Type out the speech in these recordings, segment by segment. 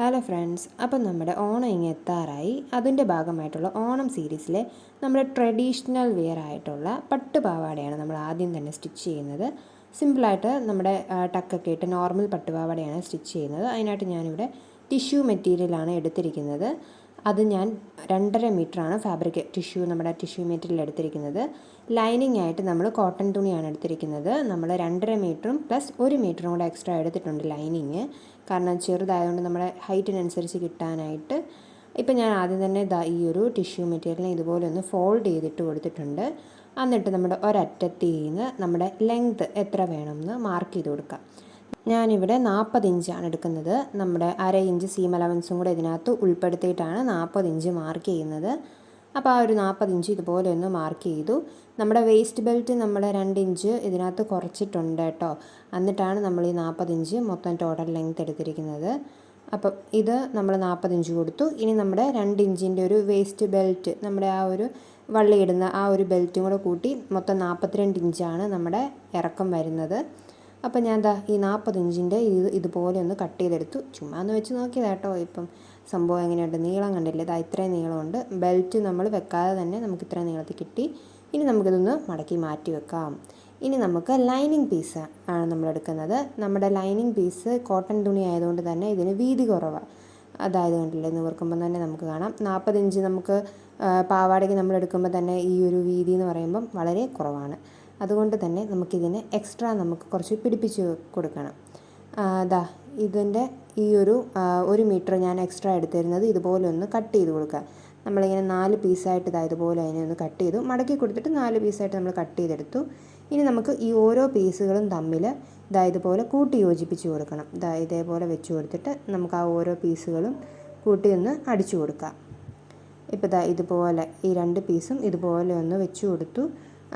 Hello friends അപ്പം നമ്മുടെ ഓണം ഇങ്ങ് എത്താറായി. അതിന്റെ ഭാഗമായിട്ടുള്ള ഓണം സീരീസിലെ നമ്മുടെ ട്രഡീഷണൽ വെയർ ആയിട്ടുള്ള പട്ടുപാവാടയാണ് നമ്മൾ ആദ്യം തന്നെ സ്റ്റിച്ച് ചെയ്യുന്നത്. സിമ്പിളായിട്ട് നമ്മുടെ ടക്കൊക്കെ ഇട്ട് നോർമൽ പട്ടുപാവാടയാണ് സ്റ്റിച്ച് ചെയ്യുന്നത്. അതിനായിട്ട് ഞാനിവിടെ ടിഷ്യൂ മെറ്റീരിയലാണ് എടുത്തിരിക്കുന്നത്. അത് ഞാൻ രണ്ടര മീറ്ററാണ് ഫാബ്രിക് ടിഷ്യൂ നമ്മുടെ ടിഷ്യൂ മെറ്റീരിയൽ എടുത്തിരിക്കുന്നത്. ലൈനിങ് ആയിട്ട് നമ്മൾ കോട്ടൺ തുണിയാണ് എടുത്തിരിക്കുന്നത്. നമ്മൾ രണ്ടര മീറ്ററും പ്ലസ് ഒരു മീറ്ററും കൂടെ എക്സ്ട്രാ എടുത്തിട്ടുണ്ട് ലൈനിങ് കാരണം ചെറുതായതുകൊണ്ട് നമ്മുടെ ഹൈറ്റിനനുസരിച്ച് കിട്ടാനായിട്ട് ഇപ്പം ഞാൻ ആദ്യം തന്നെ ഈ ഒരു ടിഷ്യൂ മെറ്റീരിയലിനെ ഇതുപോലെ ഒന്ന് ഫോൾഡ് ചെയ്തിട്ട് കൊടുത്തിട്ടുണ്ട്. എന്നിട്ട് നമ്മുടെ ഒരറ്റത്തിൽ നിന്ന് നമ്മുടെ ലെങ്ത് എത്ര വേണമെന്ന് മാർക്ക് ചെയ്ത് കൊടുക്കാം. ഞാനിവിടെ നാൽപ്പത് ഇഞ്ചാണ് എടുക്കുന്നത്. നമ്മുടെ അര ഇഞ്ച് സീം അലവൻസും കൂടെ ഇതിനകത്ത് ഉൾപ്പെടുത്തിയിട്ടാണ് നാൽപ്പത് ഇഞ്ച് മാർക്ക് ചെയ്യുന്നത്. അപ്പോൾ ആ ഒരു നാൽപ്പത് ഇഞ്ച് ഇതുപോലെ ഒന്ന് മാർക്ക് ചെയ്തു. നമ്മുടെ വേസ്റ്റ് ബെൽറ്റ് നമ്മൾ രണ്ട് ഇഞ്ച് ഇതിനകത്ത് കുറച്ചിട്ടുണ്ട് കേട്ടോ. എന്നിട്ടാണ് നമ്മൾ ഈ നാൽപ്പത് ഇഞ്ച് മൊത്തം ടോട്ടൽ ലെങ്ത് എടുത്തിരിക്കുന്നത്. അപ്പം ഇത് നമ്മൾ നാൽപ്പത് ഇഞ്ച് കൊടുത്തു. ഇനി നമ്മുടെ രണ്ട് ഇഞ്ചിന്റെ ഒരു വേസ്റ്റ് ബെൽറ്റ് നമ്മുടെ ആ ഒരു വള്ളിയിടുന്ന ആ ഒരു ബെൽറ്റും കൂടെ കൂട്ടി മൊത്തം നാൽപ്പത്തിരണ്ട് ഇഞ്ചാണ് നമ്മുടെ ഇറക്കം വരുന്നത്. അപ്പം ഞാൻ എന്താ ഈ നാൽപ്പത് ഇഞ്ചിന്റെ ഇത് ഇതുപോലെ ഒന്ന് കട്ട് ചെയ്തെടുത്തു. ചുമ്മാ ഒന്ന് വെച്ച് നോക്കിയതാ കേട്ടോ ഇപ്പം. സംഭവം എങ്ങനെയുണ്ട്? നീളം കണ്ടില്ലേ? ഇതാ ഇത്രയും നീളമുണ്ട്. ബെൽറ്റ് നമ്മൾ വെക്കാതെ തന്നെ നമുക്ക് ഇത്രയും നീളത്തിൽ കിട്ടി. ഇനി നമുക്കിതൊന്ന് മടക്കി മാറ്റി വെക്കാം. ഇനി നമുക്ക് ലൈനിങ് പീസ് ആണ് നമ്മൾ എടുക്കുന്നത്. നമ്മുടെ ലൈനിങ് പീസ് കോട്ടൺ തുണി ആയതുകൊണ്ട് തന്നെ ഇതിന് വീതി കുറവാണ് അതായത് കണ്ടില്ലേ? നിവർക്കുമ്പോൾ തന്നെ നമുക്ക് കാണാം. നാൽപ്പത് ഇഞ്ച് നമുക്ക് പാവാടയ്ക്ക് നമ്മൾ എടുക്കുമ്പോൾ തന്നെ ഈ ഒരു വീതി എന്ന് പറയുമ്പം വളരെ കുറവാണ്. അതുകൊണ്ട് തന്നെ നമുക്കിതിന് എക്സ്ട്രാ നമുക്ക് കുറച്ച് പിടിപ്പിച്ച് കൊടുക്കണം. ദാ ഇതിന്റെ ഈ ഒരു ഒരു മീറ്റർ ഞാൻ എക്സ്ട്രാ എടുത്തിരുന്നത് ഇതുപോലെ ഒന്ന് കട്ട് ചെയ്ത് കൊടുക്കുക. നമ്മളിങ്ങനെ നാല് പീസായിട്ട് ഇതാ ഇതുപോലെ അതിനെ ഒന്ന് കട്ട് ചെയ്തു. മടക്കി കൊടുത്തിട്ട് നാല് പീസായിട്ട് നമ്മൾ കട്ട് ചെയ്തെടുത്തു. ഇനി നമുക്ക് ഈ ഓരോ പീസുകളും തമ്മിൽ ഇതാ ഇതുപോലെ കൂട്ടി യോജിപ്പിച്ച് കൊടുക്കണം. ഇതാ ഇതേപോലെ വെച്ച് കൊടുത്തിട്ട് നമുക്ക് ആ ഓരോ പീസുകളും കൂട്ടി ഒന്ന് അടിച്ചു കൊടുക്കാം. ഇപ്പോൾ ഇതാ ഇതുപോലെ ഈ രണ്ട് പീസും ഇതുപോലെ ഒന്ന് വെച്ച് കൊടുത്തു.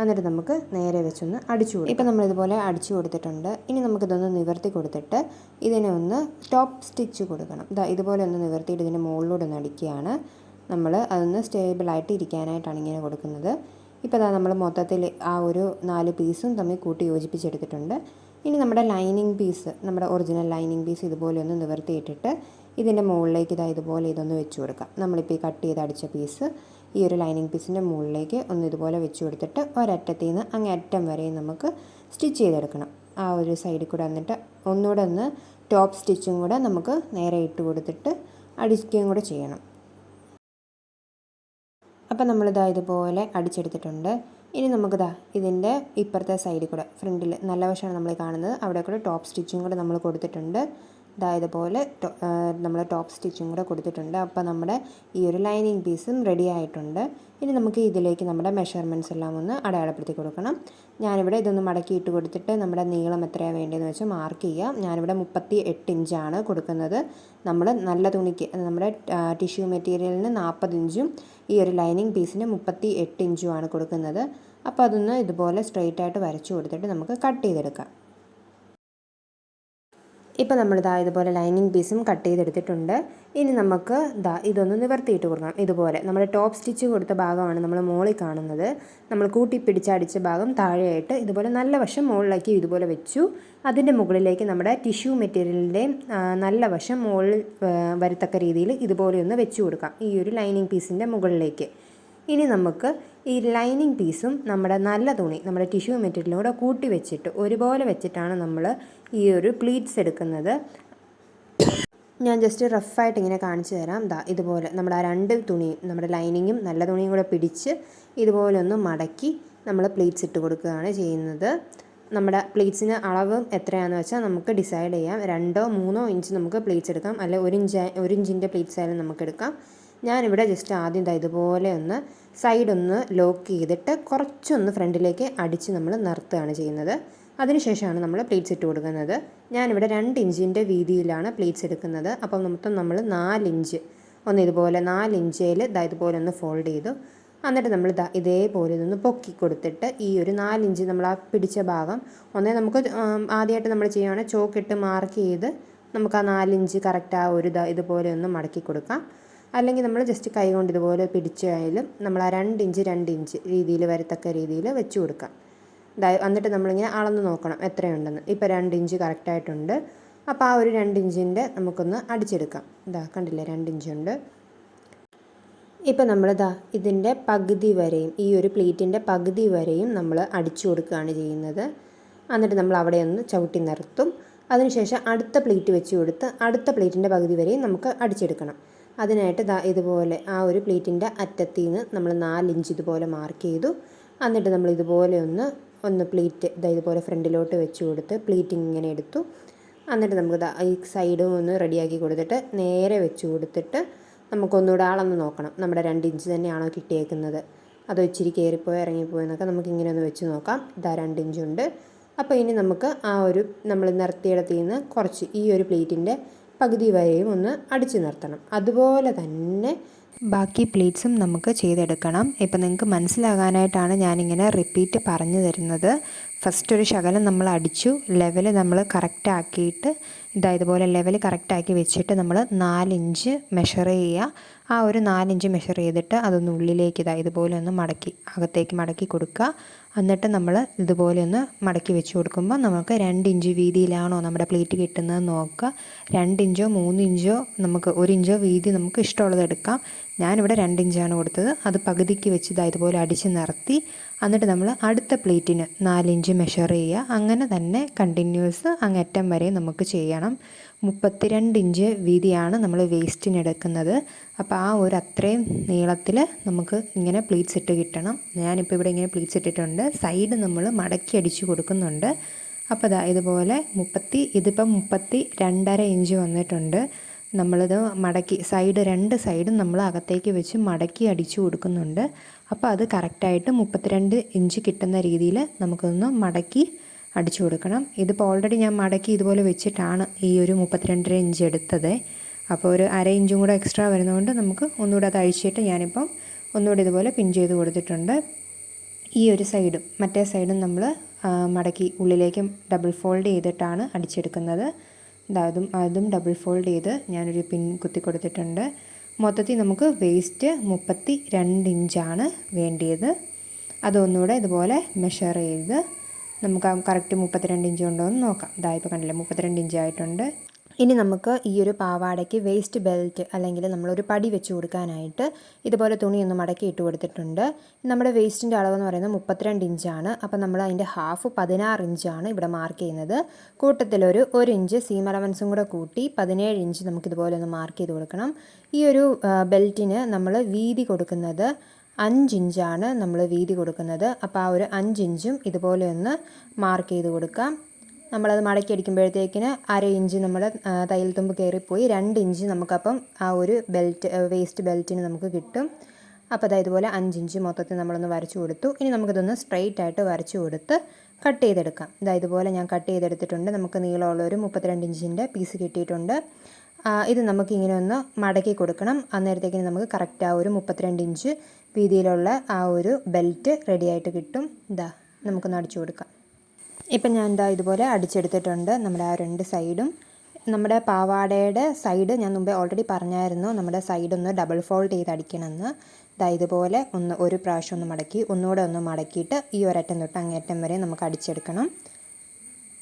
എന്നിട്ട് നമുക്ക് നേരെ വെച്ചൊന്ന് അടിച്ചു കൊടുക്കും. ഇപ്പം നമ്മളിതുപോലെ അടിച്ചു കൊടുത്തിട്ടുണ്ട്. ഇനി നമുക്കിതൊന്ന് നിവർത്തി കൊടുത്തിട്ട് ഇതിനെ ഒന്ന് ടോപ്പ് സ്റ്റിച്ച് കൊടുക്കണം. ഇതാ ഇതുപോലെ ഒന്ന് നിവർത്തിയിട്ട് ഇതിന്റെ മുകളിലൂടെ ഒന്ന് അടിക്കുകയാണ്. നമ്മൾ അതൊന്ന് സ്റ്റേബിളായിട്ട് ഇരിക്കാനായിട്ടാണ് ഇങ്ങനെ കൊടുക്കുന്നത്. ഇപ്പോൾ ഇതാ നമ്മൾ മൊത്തത്തിൽ ആ ഒരു നാല് പീസും തമ്മിൽ കൂട്ടി യോജിപ്പിച്ചെടുത്തിട്ടുണ്ട്. ഇനി നമ്മുടെ ലൈനിങ് പീസ് നമ്മുടെ ഒറിജിനൽ ലൈനിങ് പീസ് ഇതുപോലെ ഒന്ന് നിവർത്തിയിട്ടിട്ട് ഇതിന്റെ മുകളിലേക്ക് ഇതാ ഇതുപോലെ ഇതൊന്ന് വെച്ച് കൊടുക്കാം. നമ്മളിപ്പോൾ ഈ കട്ട് ചെയ്ത് അടിച്ച പീസ് ഈ ഒരു ലൈനിങ് പീസിന്റെ മുകളിലേക്ക് ഒന്ന് ഇതുപോലെ വെച്ച് കൊടുത്തിട്ട് ഒരറ്റത്തിൽ നിന്ന് അങ്ങേ അറ്റം വരെയും നമുക്ക് സ്റ്റിച്ച് ചെയ്തെടുക്കണം. ആ ഒരു സൈഡിൽ കൂടെ വന്നിട്ട് ഒന്നുകൂടെ ഒന്ന് ടോപ്പ് സ്റ്റിച്ചും കൂടെ നമുക്ക് നേരെ ഇട്ട് കൊടുത്തിട്ട് അടിക്കുകയും കൂടെ ചെയ്യണം. അപ്പം നമ്മളിതാ ഇതുപോലെ അടിച്ചെടുത്തിട്ടുണ്ട്. ഇനി നമുക്കിതാ ഇതിന്റെ ഇപ്പുറത്തെ സൈഡിൽ കൂടെ ഫ്രണ്ടിൽ നല്ല വശമാണ് നമ്മൾ കാണുന്നത്. അവിടെ കൂടെ ടോപ്പ് സ്റ്റിച്ചും കൂടെ നമ്മൾ കൊടുത്തിട്ടുണ്ട്. ഇതാ ഇതുപോലെ നമ്മൾ ടോപ്പ് സ്റ്റിച്ചും കൂടെ കൊടുത്തിട്ടുണ്ട്. അപ്പോൾ നമ്മുടെ ഈ ഒരു ലൈനിങ് പീസും റെഡി ആയിട്ടുണ്ട്. ഇനി നമുക്ക് ഇതിലേക്ക് നമ്മുടെ മെഷർമെന്റ്സ് എല്ലാം ഒന്ന് അടയാളപ്പെടുത്തി കൊടുക്കണം. ഞാനിവിടെ ഇതൊന്ന് മടക്കിയിട്ട് കൊടുത്തിട്ട് നമ്മുടെ നീളം എത്രയാണ് വേണ്ടതെന്ന് വെച്ചാൽ മാർക്ക് ചെയ്യാം. ഞാനിവിടെ മുപ്പത്തി എട്ട് ഇഞ്ചാണ് കൊടുക്കുന്നത്. നമ്മൾ നല്ല തുണിക്ക് നമ്മുടെ ടിഷ്യൂ മെറ്റീരിയലിന് നാൽപ്പത് ഇഞ്ചും ഈ ഒരു ലൈനിങ് പീസിന് മുപ്പത്തി എട്ട് ഇഞ്ചുമാണ് കൊടുക്കുന്നത്. അപ്പോൾ അതൊന്ന് ഇതുപോലെ സ്ട്രെയിറ്റ് ആയിട്ട് വരച്ചു കൊടുത്തിട്ട് നമുക്ക് കട്ട് ചെയ്തെടുക്കാം. ഇപ്പോൾ നമ്മൾ ദാ ഇതുപോലെ ലൈനിങ് പീസും കട്ട് ചെയ്തെടുത്തിട്ടുണ്ട്. ഇനി നമുക്ക് ദാ ഇതൊന്ന് നിവർത്തിയിട്ട് കൊടുക്കണം. ഇതുപോലെ നമ്മുടെ ടോപ്പ് സ്റ്റിച്ച് കൊടുത്ത ഭാഗമാണ് നമ്മൾ മുകളിൽ കാണുന്നത്. നമ്മൾ കൂട്ടി പിടിച്ചടിച്ച ഭാഗം താഴെയായിട്ട് ഇതുപോലെ നല്ല വശം മുകളിലേക്ക് ഇതുപോലെ വെച്ചു. അതിന്റെ മുകളിലേക്ക് നമ്മുടെ ടിഷ്യൂ മെറ്റീരിയലിന്റെ നല്ല വശം മുകളിൽ വരത്തക്ക രീതിയിൽ ഇതുപോലെ ഒന്ന് വെച്ചു കൊടുക്കാം. ഈ ഒരു ലൈനിങ് പീസിന്റെ മുകളിലേക്ക്. ഇനി നമുക്ക് ഈ ലൈനിങ് പീസും നമ്മുടെ നല്ല തുണി നമ്മുടെ ടിഷ്യൂ മെറ്റീരിയലും കൂടെ കൂട്ടി വെച്ചിട്ട് ഒരുപോലെ വെച്ചിട്ടാണ് നമ്മൾ ഈ ഒരു പ്ലീറ്റ്സ് എടുക്കുന്നത്. ഞാൻ ജസ്റ്റ് റഫായിട്ട് ഇങ്ങനെ കാണിച്ചു തരാം. ദാ ഇതുപോലെ നമ്മുടെ ആ രണ്ട് തുണി നമ്മുടെ ലൈനിങ്ങും നല്ല തുണിയും കൂടെ പിടിച്ച് ഇതുപോലെ ഒന്ന് മടക്കി നമ്മൾ പ്ലീറ്റ്സ് ഇട്ട് കൊടുക്കുകയാണ് ചെയ്യുന്നത്. നമ്മുടെ പ്ലീറ്റ്സിന് അളവ് എത്രയാണെന്ന് വെച്ചാൽ നമുക്ക് ഡിസൈഡ് ചെയ്യാം. രണ്ടോ മൂന്നോ ഇഞ്ച് നമുക്ക് പ്ലീറ്റ്സ് എടുക്കാം. അല്ലെ ഒരു ഇഞ്ച് ഒരു ഇഞ്ചിന്റെ പ്ലീറ്റ്സ് ആയാലും നമുക്ക് എടുക്കാം. ഞാനിവിടെ ജസ്റ്റ് ആദ്യം ദാ ഇതുപോലെ ഒന്ന് സൈഡ് ഒന്ന് ലോക്ക് ചെയ്തിട്ട് കുറച്ചൊന്ന് ഫ്രണ്ടിലേക്ക് അടിച്ച് നമ്മൾ നിർത്തുകയാണ് ചെയ്യുന്നത്. അതിനുശേഷമാണ് നമ്മൾ പ്ലേറ്റ്സ് ഇട്ട് കൊടുക്കുന്നത്. ഞാനിവിടെ രണ്ട് ഇഞ്ചിന്റെ വീതിയിലാണ് പ്ലേറ്റ്സ് എടുക്കുന്നത്. അപ്പം മൊത്തം നമ്മൾ നാലിഞ്ച് ഒന്ന് ഇതുപോലെ നാലിഞ്ചയിൽ ദാ ഇതുപോലെ ഒന്ന് ഫോൾഡ് ചെയ്തു. എന്നിട്ട് നമ്മൾ ദാ ഇതേപോലെ ഇതൊന്ന് പൊക്കി കൊടുത്തിട്ട് ഈ ഒരു നാലിഞ്ച് നമ്മൾ ആ പിടിച്ച ഭാഗം ഒന്നേ നമുക്ക് ആദ്യമായിട്ട് നമ്മൾ ചെയ്യുകയാണെങ്കിൽ ചോക്കിട്ട് മാർക്ക് ചെയ്ത് നമുക്ക് ആ നാലിഞ്ച് കറക്റ്റ് ആ ഒരു ഇതുപോലെ ഒന്ന് മടക്കി കൊടുക്കാം. അല്ലെങ്കിൽ നമ്മൾ ജസ്റ്റ് കൈ കൊണ്ട് ഇതുപോലെ പിടിച്ചായാലും നമ്മൾ ആ രണ്ട് ഇഞ്ച് രണ്ട് ഇഞ്ച് രീതിയിൽ വരത്തക്ക രീതിയിൽ വെച്ച് കൊടുക്കാം. എന്നിട്ട് നമ്മളിങ്ങനെ അളന്ന് നോക്കണം എത്രയുണ്ടെന്ന്. ഇപ്പോൾ രണ്ട് ഇഞ്ച് കറക്റ്റായിട്ടുണ്ട് അപ്പോൾ ആ ഒരു രണ്ട് ഇഞ്ചിന്റെ നമുക്കൊന്ന് അടിച്ചെടുക്കാം. ഇതാ കണ്ടില്ലേ? രണ്ട് ഇഞ്ചുണ്ട്. ഇപ്പോൾ നമ്മളിതാ ഇതിന്റെ പകുതി വരെയും ഈ ഒരു പ്ലേറ്റിന്റെ പകുതി വരെയും നമ്മൾ അടിച്ചു കൊടുക്കുകയാണ് ചെയ്യുന്നത്. എന്നിട്ട് നമ്മൾ അവിടെ ഒന്ന് ചവിട്ടി നിർത്തും. അതിനുശേഷം അടുത്ത പ്ലേറ്റ് വെച്ച് കൊടുത്ത് അടുത്ത പ്ലേറ്റിന്റെ പകുതി വരെയും നമുക്ക് അടിച്ചെടുക്കണം. അതിനായിട്ട് ദാ ഇതുപോലെ ആ ഒരു പ്ലേറ്റിന്റെ അറ്റത്തിൽ നിന്ന് നമ്മൾ നാലിഞ്ച് ഇതുപോലെ മാർക്ക് ചെയ്തു. എന്നിട്ട് നമ്മൾ ഇതുപോലെ ഒന്ന് ഒന്ന് പ്ലേറ്റ് ഇതാ ഇതുപോലെ ഫ്രണ്ടിലോട്ട് വെച്ച് കൊടുത്ത് പ്ലേറ്റ് ഇങ്ങനെ എടുത്തു. എന്നിട്ട് നമുക്ക് ദാ ഈ സൈഡും ഒന്ന് റെഡിയാക്കി കൊടുത്തിട്ട് നേരെ വെച്ച് കൊടുത്തിട്ട് നമുക്കൊന്നുകൂടെ അളന്ന് നോക്കണം. നമ്മുടെ രണ്ട് ഇഞ്ച് തന്നെയാണോ കിട്ടിയേക്കുന്നത്. അതോ ഇച്ചിരി കയറിപ്പോയോ ഇറങ്ങിപ്പോയോ എന്നൊക്കെ നമുക്ക് ഇങ്ങനെ ഒന്ന് വെച്ച് നോക്കാം. ഇതാ രണ്ട് ഇഞ്ചുണ്ട്. അപ്പോൾ ഇനി നമുക്ക് ആ ഒരു നമ്മൾ നിർത്തിയിടത്തിൽ നിന്ന് കുറച്ച് ഈ ഒരു പ്ലേറ്റിന്റെ പകുതി വരെയും ഒന്ന് അടിച്ചു നിർത്തണം. അതുപോലെ തന്നെ ബാക്കി പ്ലേറ്റ്സും നമുക്ക് ചെയ്തെടുക്കണം. ഇപ്പം നിങ്ങൾക്ക് മനസ്സിലാകാനായിട്ടാണ് ഞാനിങ്ങനെ റിപ്പീറ്റ് പറഞ്ഞു തരുന്നത്. ഫസ്റ്റ് ഒരു ശകലം നമ്മൾ അടിച്ചു. ലെവൽ നമ്മൾ കറക്റ്റ് ആക്കിയിട്ട് ഇതാ ഇതുപോലെ ലെവൽ കറക്റ്റാക്കി വെച്ചിട്ട് നമ്മൾ നാലിഞ്ച് മെഷർ ചെയ്യുക. ആ ഒരു നാലിഞ്ച് മെഷർ ചെയ്തിട്ട് അതൊന്ന് ഉള്ളിലേക്ക് ഇതാ ഇതുപോലെ ഒന്ന് മടക്കി അകത്തേക്ക് മടക്കി കൊടുക്കുക. എന്നിട്ട് നമ്മൾ ഇതുപോലെ ഒന്ന് മടക്കി വെച്ച് കൊടുക്കുമ്പോൾ നമുക്ക് രണ്ട് ഇഞ്ച് വീതിയിലാണോ നമ്മുടെ പ്ലേറ്റ് കിട്ടുന്നത് നോക്കുക. രണ്ട് ഇഞ്ചോ മൂന്ന് ഇഞ്ചോ നമുക്ക് ഒരു ഇഞ്ചോ വീതി നമുക്ക് ഇഷ്ടമുള്ളത് എടുക്കാം. ഞാനിവിടെ രണ്ട് ഇഞ്ചാണ് കൊടുത്തത്. അത് പകുതിക്ക് വെച്ച് ഇതാ ഇതുപോലെ അടിച്ച് നിർത്തി. എന്നിട്ട് നമ്മൾ അടുത്ത പ്ലേറ്റിന് നാലിഞ്ച് മെഷർ ചെയ്യുക. അങ്ങനെ തന്നെ കണ്ടിന്യൂസ് അങ്ങറ്റം വരെ നമുക്ക് ചെയ്യണം. മുപ്പത്തിരണ്ട് ഇഞ്ച് വീതിയാണ് നമ്മൾ വേസ്റ്റിന് എടുക്കുന്നത് അപ്പോൾ ആ ഒരു അത്രയും നീളത്തിൽ നമുക്ക് ഇങ്ങനെ പ്ലീറ്റ്സ് ഇട്ട് കിട്ടണം. ഞാനിപ്പോൾ ഇവിടെ ഇങ്ങനെ പ്ലീറ്റ്സ് ഇട്ടിട്ടുണ്ട്. സൈഡ് നമ്മൾ മടക്കി അടിച്ച് കൊടുക്കുന്നുണ്ട്. അപ്പോൾ അതാ ഇതുപോലെ മുപ്പത്തി ഇതിപ്പം മുപ്പത്തി രണ്ടര ഇഞ്ച് വന്നിട്ടുണ്ട്. നമ്മളിത് മടക്കി സൈഡ് രണ്ട് സൈഡും നമ്മൾ അകത്തേക്ക് വെച്ച് മടക്കി അടിച്ചു കൊടുക്കുന്നുണ്ട്. അപ്പോൾ അത് കറക്റ്റായിട്ട് മുപ്പത്തിരണ്ട് ഇഞ്ച് കിട്ടുന്ന രീതിയിൽ നമുക്കൊന്ന് മടക്കി അടിച്ചു കൊടുക്കണം. ഇതിപ്പോൾ ഓൾറെഡി ഞാൻ മടക്കി ഇതുപോലെ വെച്ചിട്ടാണ് ഈ ഒരു മുപ്പത്തിരണ്ടര ഇഞ്ച് എടുത്തത്. അപ്പോൾ ഒരു അര ഇഞ്ചും കൂടെ എക്സ്ട്രാ വരുന്നതുകൊണ്ട് നമുക്ക് ഒന്നുകൂടെ അത് അഴിച്ചിട്ട് ഞാനിപ്പം ഒന്നുകൂടെ ഇതുപോലെ പിൻ ചെയ്ത് കൊടുത്തിട്ടുണ്ട്. ഈ ഒരു സൈഡും മറ്റേ സൈഡും നമ്മൾ മടക്കി ഉള്ളിലേക്ക് ഡബിൾ ഫോൾഡ് ചെയ്തിട്ടാണ് അടിച്ചെടുക്കുന്നത്. അതും അതും ഡബിൾ ഫോൾഡ് ചെയ്ത് ഞാനൊരു പിൻ കുത്തി കൊടുത്തിട്ടുണ്ട്. മൊത്തത്തിൽ നമുക്ക് വേസ്റ്റ് മുപ്പത്തി രണ്ട് ഇഞ്ചാണ് വേണ്ടിയത്. അതൊന്നുകൂടെ ഇതുപോലെ മെഷർ ചെയ്ത് നമുക്ക് കറക്റ്റ് മുപ്പത്തിരണ്ട് ഇഞ്ച് ഉണ്ടോ എന്ന് നോക്കാം. ഇതാ ഇപ്പോൾ കണ്ടില്ലേ മുപ്പത്തിരണ്ട് ഇഞ്ച് ആയിട്ടുണ്ട്. ഇനി നമുക്ക് ഈ ഒരു പാവാടയ്ക്ക് വേസ്റ്റ് ബെൽറ്റ് അല്ലെങ്കിൽ നമ്മളൊരു പടി വെച്ച് കൊടുക്കാനായിട്ട് ഇതുപോലെ തുണി ഒന്ന് മടക്കി ഇട്ട് കൊടുത്തിട്ടുണ്ട്. നമ്മുടെ വേസ്റ്റിന്റെ അളവെന്ന് പറയുന്നത് മുപ്പത്തിരണ്ട് ഇഞ്ചാണ് അപ്പോൾ നമ്മൾ അതിന്റെ ഹാഫ് പതിനാറ് ഇഞ്ചാണ് ഇവിടെ മാർക്ക് ചെയ്യുന്നത്. കൂട്ടത്തിലൊരു ഒരു ഇഞ്ച് സീം അലവൻസും കൂടെ കൂട്ടി പതിനേഴ് ഇഞ്ച് നമുക്കിതുപോലെ ഒന്ന് മാർക്ക് ചെയ്ത് കൊടുക്കണം. ഈ ഒരു ബെൽറ്റിന് നമ്മൾ വീതി കൊടുക്കുന്നത് അഞ്ചിഞ്ചാണ് നമ്മൾ വീതി കൊടുക്കുന്നത്. അപ്പോൾ ആ ഒരു അഞ്ചിഞ്ചും ഇതുപോലെ ഒന്ന് മാർക്ക് ചെയ്ത് കൊടുക്കാം. നമ്മളത് മടക്കി അടിക്കുമ്പോഴത്തേക്കിന് അര ഇഞ്ച് നമ്മുടെ തയ്യൽ തുമ്പ് കയറിപ്പോയി. രണ്ട് ഇഞ്ച് നമുക്കപ്പം ആ ഒരു ബെൽറ്റ് വേസ്റ്റ് ബെൽറ്റിന് നമുക്ക് കിട്ടും. അപ്പോൾ അതായത് ഇതുപോലെ അഞ്ചിഞ്ച് മൊത്തത്തിൽ നമ്മളൊന്ന് വരച്ചു കൊടുത്തു. ഇനി നമുക്കിതൊന്ന് സ്ട്രെയിറ്റ് ആയിട്ട് വരച്ചു കൊടുത്ത് കട്ട് ചെയ്തെടുക്കാം. ഇതാ ഇതുപോലെ ഞാൻ കട്ട് ചെയ്തെടുത്തിട്ടുണ്ട്. നമുക്ക് നീളമുള്ള ഒരു മുപ്പത്തിരണ്ട് ഇഞ്ചിന്റെ പീസ് കിട്ടിയിട്ടുണ്ട്. ഇത് നമുക്കിങ്ങനെ ഒന്ന് മടക്കി കൊടുക്കണം. അന്നേരത്തേക്കിന് നമുക്ക് കറക്റ്റ് ആ ഒരു മുപ്പത്തിരണ്ട് ഇഞ്ച് വീതിയിലുള്ള ആ ഒരു ബെൽറ്റ് റെഡിയായിട്ട് കിട്ടും. ഇതാ നമുക്കൊന്ന് അടിച്ചു കൊടുക്കാം. ഇപ്പം ഞാൻ എന്താ ഇതുപോലെ അടിച്ചെടുത്തിട്ടുണ്ട് നമ്മുടെ ആ രണ്ട് സൈഡും നമ്മുടെ പാവാടയുടെ സൈഡ് ഞാൻ മുമ്പേ ഓൾറെഡി പറഞ്ഞായിരുന്നു. നമ്മുടെ സൈഡ് ഒന്ന് ഡബിൾ ഫോൾഡ് ചെയ്ത് അടിക്കണമെന്ന്. ഇതാ ഇതുപോലെ ഒന്ന് ഒരു പ്രാവശ്യം ഒന്ന് മടക്കി ഒന്നുകൂടെ ഒന്ന് മടക്കിയിട്ട് ഈ ഒരറ്റം തൊട്ട് അങ്ങേറ്റം വരെ നമുക്ക് അടിച്ചെടുക്കണം.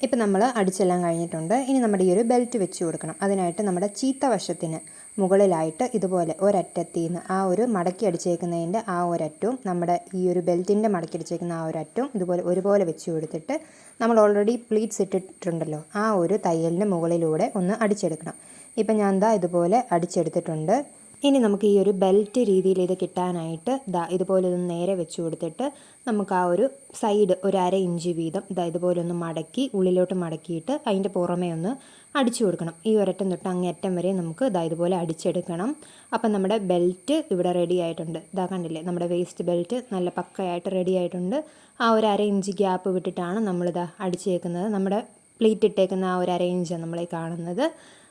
ഇപ്പം നമ്മൾ അടിച്ചെല്ലാം കഴിഞ്ഞിട്ടുണ്ട്. ഇനി നമ്മുടെ ഈ ഒരു ബെൽറ്റ് വെച്ച് കൊടുക്കണം. അതിനായിട്ട് നമ്മുടെ ചീത്ത വശത്തിന് മുകളിലായിട്ട് ഇതുപോലെ ഒരറ്റത്തിൽ നിന്ന് ആ ഒരു മടക്കി അടിച്ചേക്കുന്നതിന്റെ ആ ഒരറ്റവും നമ്മുടെ ഈ ഒരു ബെൽറ്റിന്റെ മടക്കി അടിച്ചേക്കുന്ന ആ ഒരറ്റവും ഇതുപോലെ ഒരുപോലെ വെച്ച് കൊടുത്തിട്ട് നമ്മൾ ഓൾറെഡി പ്ലീറ്റ്സ് ഇട്ടിട്ടുണ്ടല്ലോ. ആ ഒരു തയ്യലിന്റെ മുകളിലൂടെ ഒന്ന് അടിച്ചെടുക്കണം. ഇപ്പം ഞാൻ എന്താ ഇതുപോലെ അടിച്ചെടുത്തിട്ടുണ്ട്. ഇനി നമുക്ക് ഈ ഒരു ബെൽറ്റ് രീതിയിൽ ഇത് കിട്ടാനായിട്ട് ദാ ഇതുപോലെ ഒന്ന് നേരെ വെച്ച് കൊടുത്തിട്ട് നമുക്ക് ആ ഒരു സൈഡ് ഒരു അര ഇഞ്ച് വീതം ദാ ഇതുപോലെ ഒന്ന് മടക്കി ഉള്ളിലോട്ട് മടക്കിയിട്ട് അതിന്റെ പുറമേ ഒന്ന് അടിച്ചു കൊടുക്കണം. ഈ ഒരറ്റം തൊട്ട് അങ്ങേറ്റം വരെ നമുക്ക് ദാ ഇതുപോലെ അടിച്ചെടുക്കണം. അപ്പം നമ്മുടെ ബെൽറ്റ് ഇവിടെ റെഡി ആയിട്ടുണ്ട്. ഇതാ കണ്ടില്ലേ നമ്മുടെ വേസ്റ്റ് ബെൽറ്റ് നല്ല പക്കയായിട്ട് റെഡി ആയിട്ടുണ്ട്. ആ ഒരു അര ഇഞ്ച് ഗ്യാപ്പ് വിട്ടിട്ടാണ് നമ്മളിതാ അടിച്ചേക്കുന്നത്. നമ്മുടെ പ്ലേറ്റ് ഇട്ടേക്കുന്ന ആ ഒരു അര ഇഞ്ചാണ് നമ്മളെ കാണുന്നത്.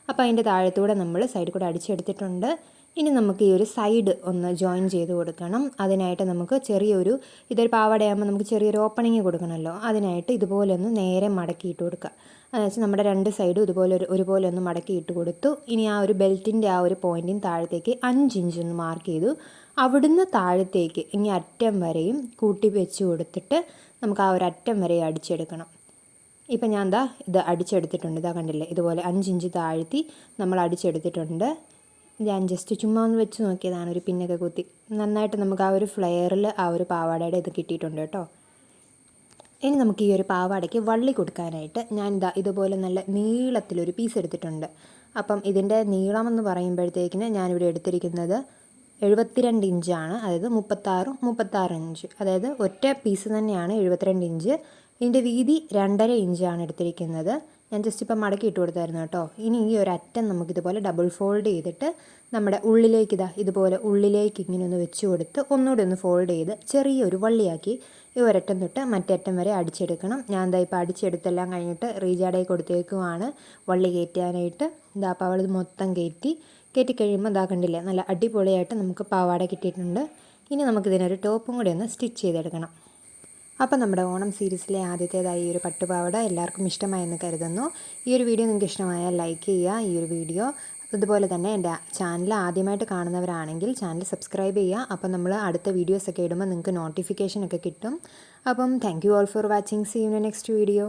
അപ്പോൾ അതിന്റെ താഴത്തൂടെ നമ്മൾ സൈഡിൽ കൂടെ അടിച്ചെടുത്തിട്ടുണ്ട്. ഇനി നമുക്ക് ഈ ഒരു സൈഡ് ഒന്ന് ജോയിൻ ചെയ്ത് കൊടുക്കണം. അതിനായിട്ട് നമുക്ക് ചെറിയൊരു ഇതൊരു പാവാടയാകുമ്പോൾ നമുക്ക് ചെറിയൊരു ഓപ്പണിങ് കൊടുക്കണമല്ലോ അതിനായിട്ട് ഇതുപോലെ ഒന്ന് നേരെ മടക്കിയിട്ട് കൊടുക്കുക അതെന്ന് നമ്മുടെ രണ്ട് സൈഡും ഇതുപോലെ ഒരു ഒരുപോലെ ഒന്ന് മടക്കിയിട്ട് കൊടുത്തു. ഇനി ആ ഒരു ബെൽറ്റിന്റെ ആ ഒരു പോയിന്റിന് താഴത്തേക്ക് അഞ്ച് ഇഞ്ച് ഒന്ന് മാർക്ക് ചെയ്തു. അവിടുന്ന് താഴത്തേക്ക് ഇനി അറ്റം വരെയും കൂട്ടി വെച്ച് കൊടുത്തിട്ട് നമുക്ക് ആ ഒരു അറ്റം വരെ അടിച്ചെടുക്കണം. ഇപ്പം ഞാൻ എന്താ ഇത് അടിച്ചെടുത്തിട്ടുണ്ട്. ഇതാ കണ്ടില്ലേ? ഇതുപോലെ അഞ്ചിഞ്ച് താഴ്ത്തി നമ്മൾ അടിച്ചെടുത്തിട്ടുണ്ട്. ഞാൻ ജസ്റ്റ് ചുമ്മാ ഒന്ന് വെച്ച് നോക്കിയതാണ് ഒരു പിന്നൊക്കെ കുത്തി. നന്നായിട്ട് നമുക്ക് ആ ഒരു ഫ്ലെയറിൽ ആ ഒരു പാവാടയുടെ ഇത് കിട്ടിയിട്ടുണ്ട് കേട്ടോ. ഇനി നമുക്ക് ഈ ഒരു പാവാടയ്ക്ക് വള്ളി കൊടുക്കാനായിട്ട് ഞാൻ ഇതാ ഇതുപോലെ നല്ല നീളത്തിലൊരു പീസ് എടുത്തിട്ടുണ്ട്. അപ്പം ഇതിന്റെ നീളമെന്ന് പറയുമ്പോഴത്തേക്കിന് ഞാനിവിടെ എടുത്തിരിക്കുന്നത് എഴുപത്തിരണ്ട് ഇഞ്ചാണ് അതായത് മുപ്പത്താറും മുപ്പത്താറ് ഇഞ്ച് അതായത് ഒറ്റ പീസ് തന്നെയാണ് എഴുപത്തിരണ്ട് ഇഞ്ച് ഇതിന്റെ വീതി രണ്ടര ഇഞ്ചാണ് എടുത്തിരിക്കുന്നത്. ഞാൻ ജസ്റ്റ് ഇപ്പം മടക്കി ഇട്ട് കൊടുത്തായിരുന്നു കേട്ടോ. ഇനി ഈ ഒരു അറ്റം നമുക്കിതുപോലെ ഡബിൾ ഫോൾഡ് ചെയ്തിട്ട് നമ്മുടെ ഉള്ളിലേക്ക് ഇതാ ഇതുപോലെ ഉള്ളിലേക്ക് ഇങ്ങനെ ഒന്ന് വെച്ച് കൊടുത്ത് ഒന്നുകൂടി ഒന്ന് ഫോൾഡ് ചെയ്ത് ചെറിയൊരു വള്ളിയാക്കി ഈ ഒരറ്റം തൊട്ട് മറ്റേ അറ്റം വരെ അടിച്ചെടുക്കണം. ഞാൻ എന്താ ഇപ്പോൾ അടിച്ചെടുത്തെല്ലാം കഴിഞ്ഞിട്ട് റീചാർഡായി കൊടുത്തേക്കുവാണ്. വള്ളി കയറ്റാനായിട്ട് ഇതാ അപ്പോൾ അവളത് മൊത്തം കയറ്റി കയറ്റി കഴിയുമ്പോൾ ഇതാ കണ്ടില്ല നല്ല അടിപൊളിയായിട്ട് നമുക്ക് പാവാട കിട്ടിയിട്ടുണ്ട്. ഇനി നമുക്കിതിനൊരു ടോപ്പും കൂടി ഒന്ന് സ്റ്റിച്ച് ചെയ്തെടുക്കണം. അപ്പോൾ നമ്മുടെ ഓണം സീരീസിലെ ആദ്യത്തേതായി ഈ ഒരു പട്ടുപാവട എല്ലാവർക്കും ഇഷ്ടമായെന്ന് കരുതുന്നു. ഈ ഒരു വീഡിയോ നിങ്ങൾക്ക് ഇഷ്ടമായാൽ ലൈക്ക് ചെയ്യുക ഈ ഒരു വീഡിയോ. അതുപോലെ തന്നെ എന്റെ ചാനൽ ആദ്യമായിട്ട് കാണുന്നവരാണെങ്കിൽ ചാനൽ സബ്സ്ക്രൈബ് ചെയ്യുക. അപ്പം നമ്മൾ അടുത്ത വീഡിയോസൊക്കെ ഇടുമ്പോൾ നിങ്ങൾക്ക് നോട്ടിഫിക്കേഷനൊക്കെ കിട്ടും. അപ്പം thank you all for watching see you next video